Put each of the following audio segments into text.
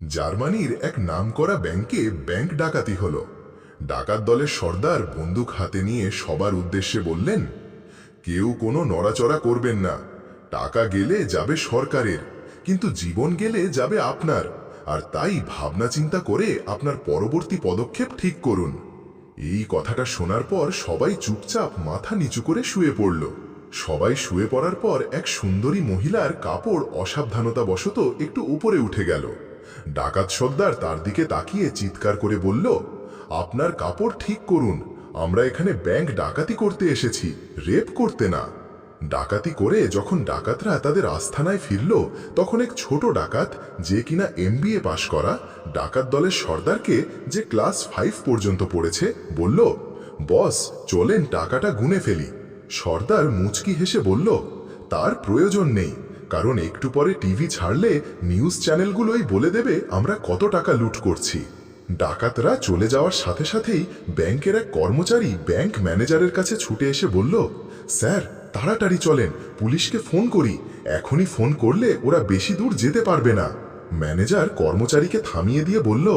জার্মানির এক নামকরা ব্যাংকে ব্যাংক ডাকাতি হল। ডাকাত দলের সর্দার বন্দুক হাতে নিয়ে সবার উদ্দেশ্যে বললেন, কেউ কোনো নড়াচড়া করবেন না। টাকা গেলে যাবে সরকারের, কিন্তু জীবন গেলে যাবে আপনার। আর তাই ভাবনা চিন্তা করে আপনার পরবর্তী পদক্ষেপ ঠিক করুন। এই কথাটা শোনার পর সবাই চুপচাপ মাথা নিচু করে শুয়ে পড়ল। সবাই শুয়ে পড়ার পর এক সুন্দরী মহিলার কাপড় অসাবধানতাবশত একটু উপরে উঠে গেল। ডাকাত সর্দার তার দিকে তাকিয়ে চিৎকার করে বলল, আপনার কাপড় ঠিক করুন, আমরা এখানে ব্যাংক ডাকাতি করতে এসেছি, রেপ করতে না। ডাকাতি করে যখন ডাকাতরা তাদের আস্থানায় ফিরল, তখন এক ছোট ডাকাত যে কিনা এমবিএ পাশ করা ডাকাত দলের সর্দারকে যে ক্লাস ফাইভ পর্যন্ত পড়েছে, বলল, বস, চলেন টাকাটা গুনে ফেলি। সর্দার মুচকি হেসে বলল, তার প্রয়োজন নেই। কারণ একটু পরে টিভি ছাড়লে নিউজ চ্যানেলগুলোই বলে দেবে আমরা কত টাকা লুট করছি। ডাকাতরা চলে যাওয়ার সাথে সাথেই ব্যাংকের এক কর্মচারী ব্যাংক ম্যানেজারের কাছে ছুটে এসে বলল, স্যার, তাড়াতাড়ি চলেন, পুলিশকে ফোন করি। এখনই ফোন করলে ওরা বেশি দূর যেতে পারবে না। ম্যানেজার কর্মচারীকে থামিয়ে দিয়ে বলল,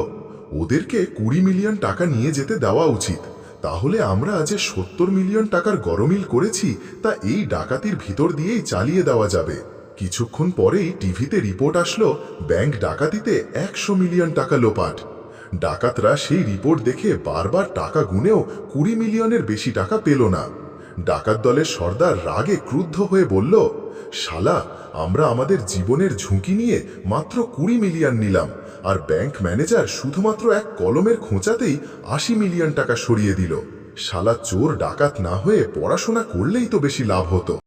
ওদেরকে কুড়ি মিলিয়ন টাকা নিয়ে যেতে দেওয়া উচিত। তাহলে আমরা যে সত্তর মিলিয়ন টাকার গরমিল করেছি, তা এই ডাকাতির ভিতর দিয়েই চালিয়ে দেওয়া যাবে। কিছুক্ষণ পরেই টিভিতে রিপোর্ট আসলো ব্যাংক ডাকাতিতে একশো মিলিয়ন টাকা লোপাট। ডাকাতরা সেই রিপোর্ট দেখে বারবার টাকা গুনেও কুড়ি মিলিয়নের বেশি টাকা পেল না। ডাকাত দলের সর্দার রাগে ক্রুদ্ধ হয়ে বলল, শালা, আমরা আমাদের জীবনের ঝুঁকি নিয়ে মাত্র কুড়ি মিলিয়ন নিলাম আর ব্যাংক ম্যানেজার শুধুমাত্র এক কলমের খোঁচাতেই আশি মিলিয়ন টাকা সরিয়ে দিল। শালা চোর ডাকাত না হয়ে পড়াশোনা করলেই তো বেশি লাভ হতো।